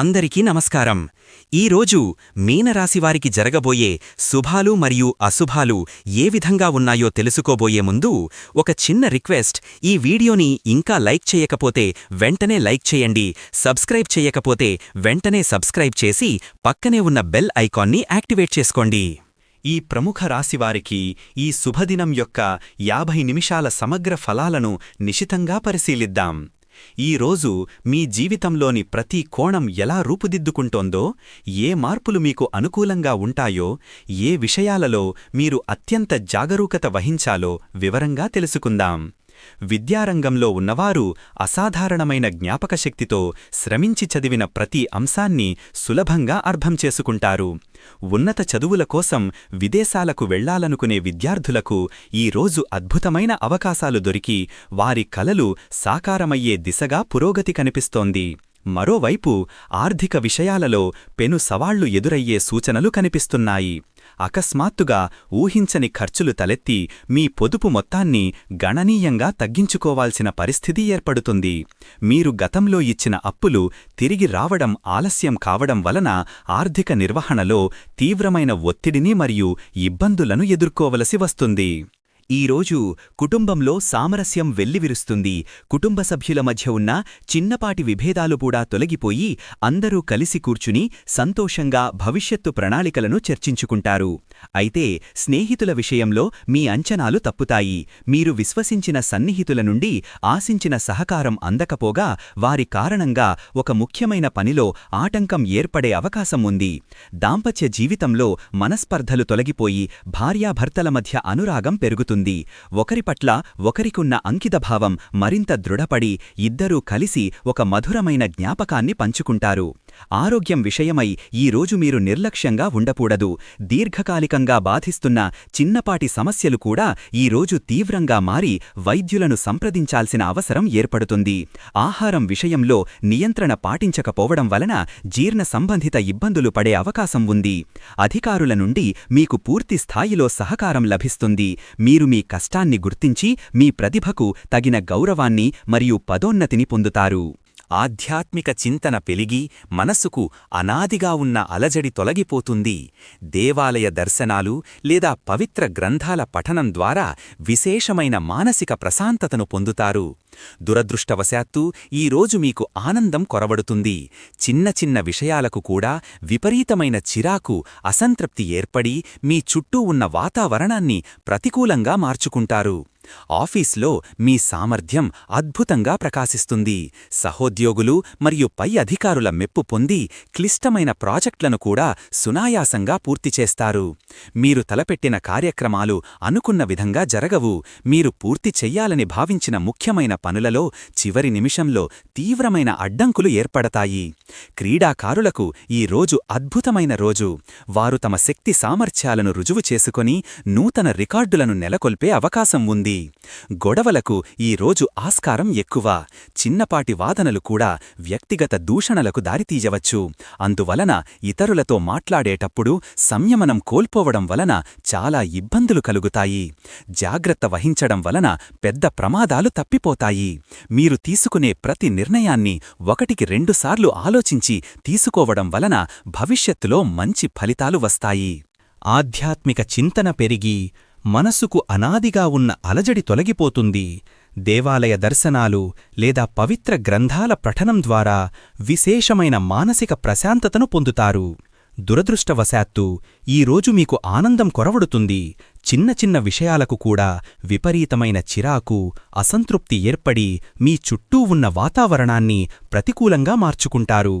అందరికీ నమస్కారం. ఈరోజు మీనరాశివారికి జరగబోయే శుభాలు మరియు అశుభాలు ఏ విధంగా ఉన్నాయో తెలుసుకోబోయే ముందు ఒక చిన్న రిక్వెస్ట్. ఈ వీడియోని ఇంకా లైక్ చేయకపోతే వెంటనే లైక్ చేయండి. సబ్స్క్రైబ్ చేయకపోతే వెంటనే సబ్స్క్రైబ్ చేసి పక్కనే ఉన్న బెల్ ఐకాన్ని యాక్టివేట్ చేసుకోండి. ఈ ప్రముఖ రాశివారికి ఈ శుభదినం యొక్క యాభై నిమిషాల సమగ్ర ఫలాలను నిశితంగా పరిశీలిద్దాం. ఈ రోజు మీ జీవితంలోని ప్రతి కోణం ఎలా రూపుదిద్దుకుంటోందో ఏ మార్పులు మీకు అనుకూలంగా ఉంటాయో ఏ విషయాలలో మీరు అత్యంత జాగరూకత వహించాలో వివరంగా తెలుసుకుందాం. విద్యారంగంలో ఉన్నవారు అసాధారణమైన జ్ఞాపకశక్తితో శ్రమించి చదివిన ప్రతి అంశాన్ని సులభంగా అర్థం చేసుకుంటారు. ఉన్నత చదువుల కోసం విదేశాలకు వెళ్ళాలనుకునే విద్యార్థులకు ఈ రోజు అద్భుతమైన అవకాశాలు దొరికి వారి కలలు సాకారమయ్యే దిశగా పురోగతి కనిపిస్తోంది. మరోవైపు ఆర్థిక విషయాలలో పెను సవాళ్ళు ఎదురయ్యే సూచనలు కనిపిస్తున్నాయి. అకస్మాత్తుగా ఊహించని ఖర్చులు తలెత్తి మీ పొదుపు మొత్తాన్ని గణనీయంగా తగ్గించుకోవాల్సిన పరిస్థితి ఏర్పడుతుంది. మీరు గతంలో ఇచ్చిన అప్పులు తిరిగి రావడం ఆలస్యం కావడం వలన ఆర్థిక నిర్వహణలో తీవ్రమైన ఒత్తిడిని మరియు ఇబ్బందులను ఎదుర్కోవలసి వస్తుంది. ఈరోజు కుటుంబంలో సామరస్యం వెల్లివిరుస్తుంది. కుటుంబ సభ్యుల మధ్య ఉన్న చిన్నపాటి విభేదాలు కూడా తొలగిపోయి అందరూ కలిసి కూర్చుని సంతోషంగా భవిష్యత్తు ప్రణాళికలను చర్చించుకుంటారు. అయితే స్నేహితుల విషయంలో మీ అంచనాలు తప్పుతాయి. మీరు విశ్వసించిన సన్నిహితుల నుండి ఆశించిన సహకారం అందకపోగా వారి కారణంగా ఒక ముఖ్యమైన పనిలో ఆటంకం ఏర్పడే అవకాశం ఉంది. దాంపత్య జీవితంలో మనస్పర్ధలు తొలగిపోయి భార్యాభర్తల మధ్య అనురాగం పెరుగుతుంది. ఒకరి పట్ల ఒకరికున్న అంకితభావం మరింత దృఢపడి ఇద్దరూ కలిసి ఒక మధురమైన జ్ఞాపకాన్ని పంచుకుంటారు. ఆరోగ్యం విషయమై ఈరోజు మీరు నిర్లక్ష్యంగా ఉండకూడదు. దీర్ఘకాలికంగా బాధిస్తున్న చిన్నపాటి సమస్యలు కూడా ఈరోజు తీవ్రంగా మారి వైద్యులను సంప్రదించాల్సిన అవసరం ఏర్పడుతుంది. ఆహారం విషయంలో నియంత్రణ పాటించకపోవడం వలన జీర్ణ సంబంధిత ఇబ్బందులు పడే అవకాశం ఉంది. అధికారుల నుండి మీకు పూర్తి స్థాయిలో సహకారం లభిస్తుంది. మీరు మీ కష్టాన్ని గుర్తించి మీ ప్రతిభకు తగిన గౌరవాన్ని మరియు పదోన్నతిని పొందుతారు. ఆధ్యాత్మిక చింతన పెలిగి మనస్సుకు అనాదిగా ఉన్న అలజడి తొలగిపోతుంది. దేవాలయ దర్శనాలు లేదా పవిత్ర గ్రంథాల పఠనం ద్వారా విశేషమైన మానసిక ప్రశాంతతను పొందుతారు. దురదృష్టవశాత్తు ఈరోజు మీకు ఆనందం కొరవడుతుంది. చిన్న చిన్న విషయాలకు కూడా విపరీతమైన చిరాకు అసంతృప్తి ఏర్పడి మీ చుట్టూ ఉన్న వాతావరణాన్ని ప్రతికూలంగా మార్చుకుంటారు. ఆఫీస్లో మీ సామర్థ్యం అద్భుతంగా ప్రకాశిస్తుంది. సహోద్యోగులు మరియు పై అధికారుల మెప్పు పొంది క్లిష్టమైన ప్రాజెక్టులను కూడా సునాయాసంగా పూర్తి చేస్తారు. మీరు తలపెట్టిన కార్యక్రమాలు అనుకున్న విధంగా జరగవు. మీరు పూర్తి చెయ్యాలని భావించిన ముఖ్యమైన పనులలో చివరి నిమిషంలో తీవ్రమైన అడ్డంకులు ఏర్పడతాయి. క్రీడాకారులకు ఈ రోజు అద్భుతమైన రోజు. వారు తమ శక్తి సామర్థ్యాలను రుజువు చేసుకొని నూతన రికార్డులను నెలకొల్పే అవకాశం ఉంది. గొడవలకు ఈ రోజు ఆస్కారం ఎక్కువ. చిన్నపాటి వాదనలు కూడా వ్యక్తిగత దూషణలకు దారితీయవచ్చు. అందువలన ఇతరులతో మాట్లాడేటప్పుడు సంయమనం కోల్పోవడం వలన చాలా ఇబ్బందులు కలుగుతాయి. జాగ్రత్త వహించడం వలన పెద్ద ప్రమాదాలు తప్పిపోతాయి. మీరు తీసుకునే ప్రతి నిర్ణయాన్ని ఒకటికి రెండుసార్లు ఆలోచించి తీసుకోవడం వలన భవిష్యత్తులో మంచి ఫలితాలు వస్తాయి. ఆధ్యాత్మిక చింతన పెరిగి మనసుకు అనాదిగా ఉన్న అలజడి తొలగిపోతుంది. దేవాలయ దర్శనాలు లేదా పవిత్ర గ్రంథాల పఠనం ద్వారా విశేషమైన మానసిక ప్రశాంతతను పొందుతారు. దురదృష్టవశాత్తు ఈరోజు మీకు ఆనందం కొరవడుతుంది. చిన్న చిన్న విషయాలకు కూడా విపరీతమైన చిరాకు అసంతృప్తి ఏర్పడి మీ చుట్టూ ఉన్న వాతావరణాన్ని ప్రతికూలంగా మార్చుకుంటారు.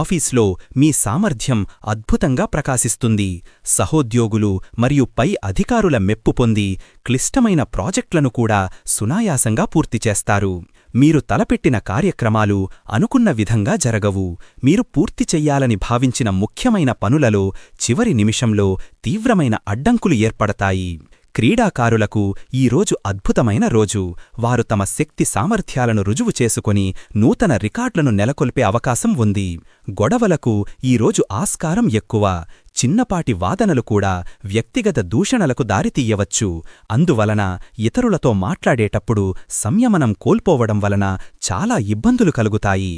ఆఫీస్లో మీ సామర్థ్యం అద్భుతంగా ప్రకాశిస్తుంది. సహోద్యోగులు మరియు పై అధికారుల మెప్పు పొంది క్లిష్టమైన ప్రాజెక్టులను కూడా సునాయాసంగా పూర్తి చేస్తారు. మీరు తలపెట్టిన కార్యక్రమాలు అనుకున్న విధంగా జరగవు. మీరు పూర్తి చెయ్యాలని భావించిన ముఖ్యమైన పనులలో చివరి నిమిషంలో తీవ్రమైన అడ్డంకులు ఏర్పడతాయి. క్రీడాకారులకు ఈరోజు అద్భుతమైన రోజు. వారు తమ శక్తి సామర్థ్యాలను రుజువు చేసుకుని నూతన రికార్డులను నెలకొల్పే అవకాశం ఉంది. గొడవలకు ఈరోజు ఆస్కారం ఎక్కువ. చిన్నపాటి వాదనలు కూడా వ్యక్తిగత దూషణలకు దారితీయవచ్చు. అందువలన ఇతరులతో మాట్లాడేటప్పుడు సంయమనం కోల్పోవడం వలన చాలా ఇబ్బందులు కలుగుతాయి.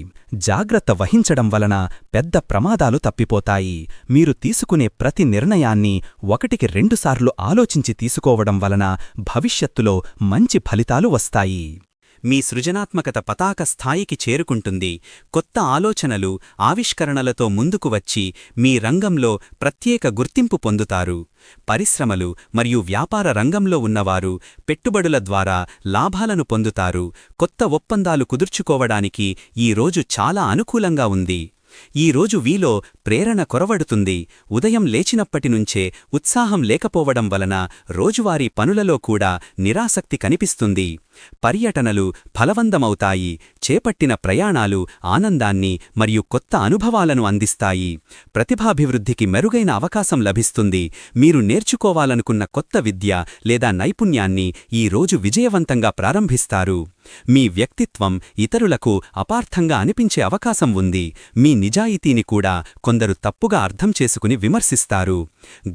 జాగ్రత్త వహించడం వలన పెద్ద ప్రమాదాలు తప్పిపోతాయి. మీరు తీసుకునే ప్రతి నిర్ణయాన్ని ఒకటికి రెండుసార్లు ఆలోచించి తీసుకోవడం వలన భవిష్యత్తులో మంచి ఫలితాలు వస్తాయి. మీ సృజనాత్మకత పతాక స్థాయికి చేరుకుంటుంది. కొత్త ఆలోచనలు ఆవిష్కరణలతో ముందుకు వచ్చి మీ రంగంలో ప్రత్యేక గుర్తింపు పొందుతారు. పరిశ్రమలు మరియు వ్యాపార రంగంలో ఉన్నవారు పెట్టుబడుల ద్వారా లాభాలను పొందుతారు. కొత్త ఒప్పందాలు కుదుర్చుకోవడానికి ఈ రోజు చాలా అనుకూలంగా ఉంది. ఈ రోజు వీలో ప్రేరణ కొరవడుతుంది. ఉదయం లేచినప్పటినుంచే ఉత్సాహం లేకపోవడం వలన రోజువారీ పనులలో కూడా నిరాసక్తి కనిపిస్తుంది. పర్యటనలు ఫలవందమవుతాయి చేపట్టిన ప్రయాణాలు ఆనందాన్ని మరియు కొత్త అనుభవాలను అందిస్తాయి. ప్రతిభాభివృద్ధికి మెరుగైన అవకాశం లభిస్తుంది. మీరు నేర్చుకోవాలనుకున్న కొత్త విద్య లేదా నైపుణ్యాన్ని ఈ రోజు విజయవంతంగా ప్రారంభిస్తారు. మీ వ్యక్తిత్వం ఇతరులకు అపార్థంగా అనిపించే అవకాశం ఉంది. మీ నిజాయితీని కూడా కొందరు తప్పుగా అర్థం చేసుకుని విమర్శిస్తారు.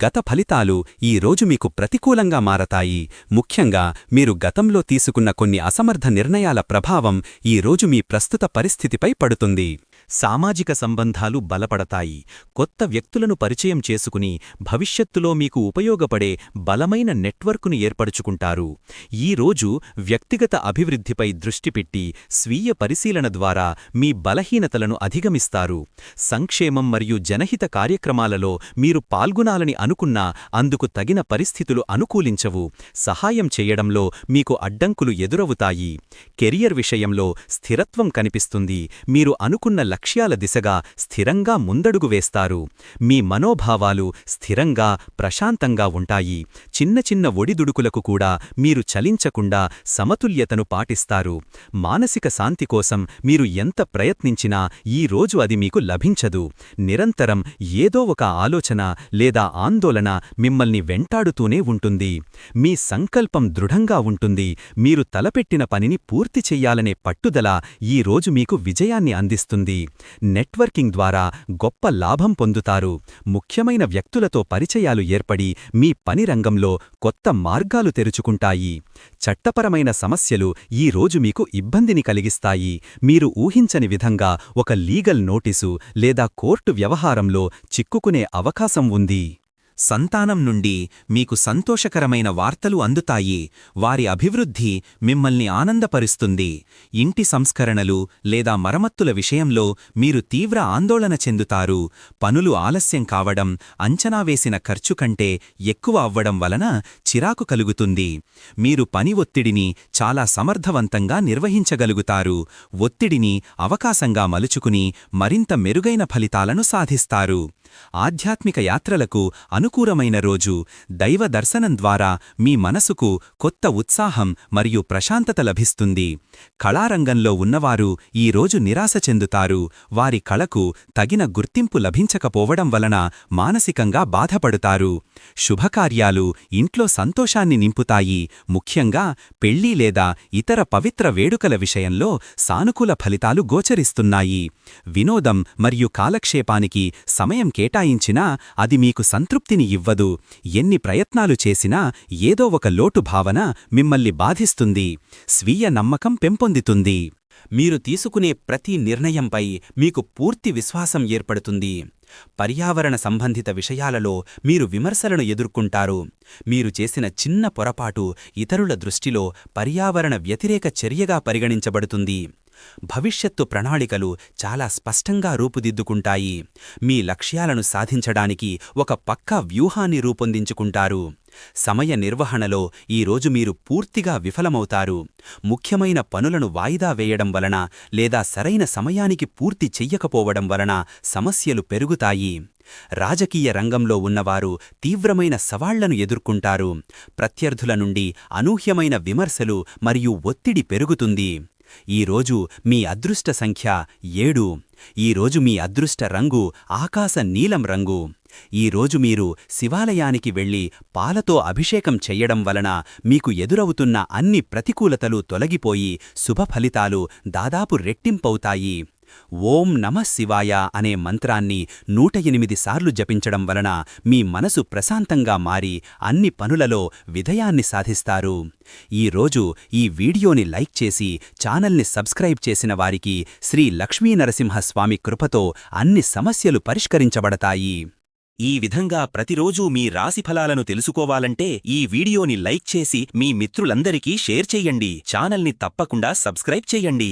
గత ఫలితాలు ఈ రోజు మీకు ప్రతికూలంగా మారతాయి. ముఖ్యంగా మీరు గతంలో తీసుకున్న కొన్ని అసమర్థ నిర్ణయాల ప్రభావం ఈ రోజు మీ ప్రస్తుత పరిస్థితిపై పడుతుంది. సామాజిక సంబంధాలు బలపడతాయి. కొత్త వ్యక్తులను పరిచయం చేసుకుని భవిష్యత్తులో మీకు ఉపయోగపడే బలమైన నెట్వర్క్ను ఏర్పరుచుకుంటారు. ఈ రోజు వ్యక్తిగత అభివృద్ధిపై దృష్టి పెట్టి స్వీయ పరిశీలన ద్వారా మీ బలహీనతలను అధిగమిస్తారు. సంక్షేమం మరియు జనహిత కార్యక్రమాలలో మీరు పాల్గొనాలని అనుకున్నా అందుకు తగిన పరిస్థితులు అనుకూలించవు. సహాయం చేయడంలో మీకు అడ్డంకులు ఎదురవుతాయి. కెరియర్ విషయంలో స్థిరత్వం కనిపిస్తుంది. మీరు అనుకున్న లక్ష్యాల దిశగా స్థిరంగా ముందడుగు వేస్తారు. మీ మనోభావాలు స్థిరంగా ప్రశాంతంగా ఉంటాయి. చిన్న చిన్న ఒడిదుడుకులకు కూడా మీరు చలించకుండా సమతుల్యతను పాటిస్తారు. మానసిక శాంతి కోసం మీరు ఎంత ప్రయత్నించినా ఈ రోజు అది మీకు లభించదు. నిరంతరం ఏదో ఒక ఆలోచన లేదా ఆందోళన మిమ్మల్ని వెంటాడుతూనే ఉంటుంది. మీ సంకల్పం దృఢంగా ఉంటుంది. మీరు తలపెట్టిన పనిని పూర్తి చెయ్యాలనే పట్టుదల ఈ రోజు మీకు విజయాన్ని అందిస్తుంది. నెట్వర్కింగ్ ద్వారా గొప్ప లాభం పొందుతారు. ముఖ్యమైన వ్యక్తులతో పరిచయాలు ఏర్పడి మీ పని రంగంలో కొత్త మార్గాలు తెరుచుకుంటాయి. చట్టపరమైన సమస్యలు ఈ రోజు మీకు ఇబ్బందిని కలిగిస్తాయి. మీరు ఊహించని విధంగా ఒక లీగల్ నోటీసు లేదా కోర్టు వ్యవహారంలో చిక్కుకునే అవకాశం ఉంది. సంతానం నుండి మీకు సంతోషకరమైన వార్తలు అందుతాయి. వారి అభివృద్ధి మిమ్మల్ని ఆనందపరుస్తుంది. ఇంటి సంస్కరణలు లేదా మరమ్మత్తుల విషయంలో మీరు తీవ్ర ఆందోళన చెందుతారు. పనులు ఆలస్యం కావడం అంచనా వేసిన ఖర్చు కంటే ఎక్కువ అవ్వడం వలన చిరాకు కలుగుతుంది. మీరు పని ఒత్తిడిని చాలా సమర్థవంతంగా నిర్వహించగలుగుతారు. ఒత్తిడిని అవకాశంగా మలుచుకుని మరింత మెరుగైన ఫలితాలను సాధిస్తారు. ఆధ్యాత్మిక యాత్రలకు అనుకూలమైన రోజు. దైవ దర్శనం ద్వారా మీ మనసుకు కొత్త ఉత్సాహం మరియు ప్రశాంతత లభిస్తుంది. కళారంగంలో ఉన్నవారు ఈ రోజు నిరాశ చెందుతారు. వారి కళకు తగిన గుర్తింపు లభించకపోవడం వలన మానసికంగా బాధపడుతారు. శుభకార్యాలు ఇంట్లో సంతోషాన్ని నింపుతాయి. ముఖ్యంగా పెళ్ళి లేదా ఇతర పవిత్ర వేడుకల విషయంలో సానుకూల ఫలితాలు గోచరిస్తున్నాయి. వినోదం మరియు కాలక్షేపానికి సమయం కేటాయించినా అది మీకు సంతృప్తిని ఇవ్వదు. ఎన్ని ప్రయత్నాలు చేసినా ఏదో ఒక లోటు భావన మిమ్మల్ని బాధిస్తుంది. స్వీయ నమ్మకం పెంపొందుతుంది. మీరు తీసుకునే ప్రతి నిర్ణయంపై మీకు పూర్తి విశ్వాసం ఏర్పడుతుంది. పర్యావరణ సంబంధిత విషయాలలో మీరు విమర్శలను ఎదుర్కొంటారు. మీరు చేసిన చిన్న పొరపాటు ఇతరుల దృష్టిలో పర్యావరణ వ్యతిరేక చర్యగా పరిగణించబడుతుంది. భవిష్యత్తు ప్రణాళికలు చాలా స్పష్టంగా రూపుదిద్దుకుంటాయి. మీ లక్ష్యాలను సాధించడానికి ఒక పక్కా వ్యూహాన్ని రూపొందించుకుంటారు. సమయ నిర్వహణలో ఈరోజు మీరు పూర్తిగా విఫలమవుతారు. ముఖ్యమైన పనులను వాయిదా వేయడం వలన లేదా సరైన సమయానికి పూర్తి చెయ్యకపోవడం వలన సమస్యలు పెరుగుతాయి. రాజకీయ రంగంలో ఉన్నవారు తీవ్రమైన సవాళ్ళను ఎదుర్కొంటారు. ప్రత్యర్థుల నుండి అనూహ్యమైన విమర్శలు మరియు ఒత్తిడి పెరుగుతుంది. ఈరోజు మీ అదృష్ట సంఖ్య ఏడు. ఈరోజు మీ అదృష్ట రంగు ఆకాశ నీలం రంగు. ఈరోజు మీరు శివాలయానికి వెళ్ళి పాలతో అభిషేకం చెయ్యడం వలన మీకు ఎదురవుతున్న అన్ని ప్రతికూలతలు తొలగిపోయి శుభఫలితాలు దాదాపు రెట్టింపవుతాయి. ఓం నమ శివాయ అనే మంత్రాన్ని నూట ఎనిమిది సార్లు జపించడం వలన మీ మనసు ప్రశాంతంగా మారి అన్ని పనులలో విధయాన్ని సాధిస్తారు. ఈరోజు ఈ వీడియోని లైక్ చేసి ఛానల్ని సబ్స్క్రైబ్ చేసిన వారికి శ్రీ లక్ష్మీనరసింహస్వామి కృపతో అన్ని సమస్యలు పరిష్కరించబడతాయి. ఈ విధంగా ప్రతిరోజూ మీ రాశిఫలాలను తెలుసుకోవాలంటే ఈ వీడియోని లైక్ చేసి మీ మిత్రులందరికీ షేర్ చెయ్యండి ఛానల్ని తప్పకుండా సబ్స్క్రైబ్ చెయ్యండి